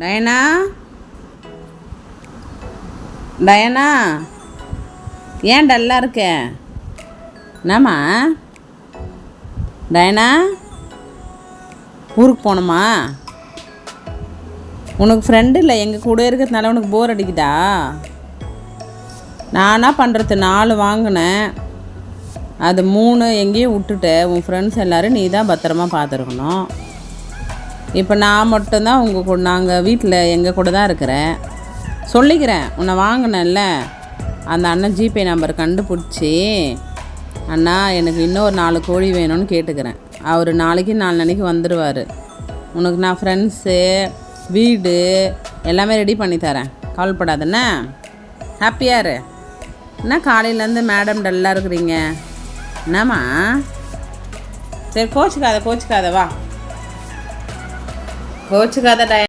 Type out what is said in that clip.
Diana Diana ஏன் டல்லாக இருக்க? என்னம்மா? டயனா ஊருக்கு போகணுமா? உனக்கு ஃப்ரெண்டு இல்லை எங்கள் கூட இருக்கிறதுனால உனக்கு போர் அடிக்குதா? நானாக பண்ணுறது நாலு வாங்கினேன். அது மூணு எங்கேயும் விட்டுட்டு. உன் ஃப்ரெண்ட்ஸ் எல்லோரும் நீ தான் பத்திரமா பார்த்துருக்கணும். இப்போ நான் மட்டும்தான் உங்கள் கூட நாங்கள் வீட்டில் எங்கள் கூட தான் இருக்கிறேன். சொல்லிக்கிறேன். உன்னை வாங்கினேன்ல. அந்த அண்ணன் ஜிபே நம்பர் கண்டுபிடிச்சி அண்ணா எனக்கு இன்னொரு நாலு கோழி வேணும்னு கேட்டுக்கிறேன். அவர் நாளைக்கு நாலு நாளைக்கு வந்துடுவார் உனக்கு நான் ஃப்ரெண்ட்ஸு வீடு எல்லாமே ரெடி பண்ணி தரேன். கவலைப்படாதண்ணே. ஹாப்பியாக இரு. என்ன காலையிலேருந்து மேடம் டல்லாக இருக்கிறீங்க? என்னம்மா? சரி கோச்சிக்காத கோச்சிக்காத வா. கோச்சிக்காத டய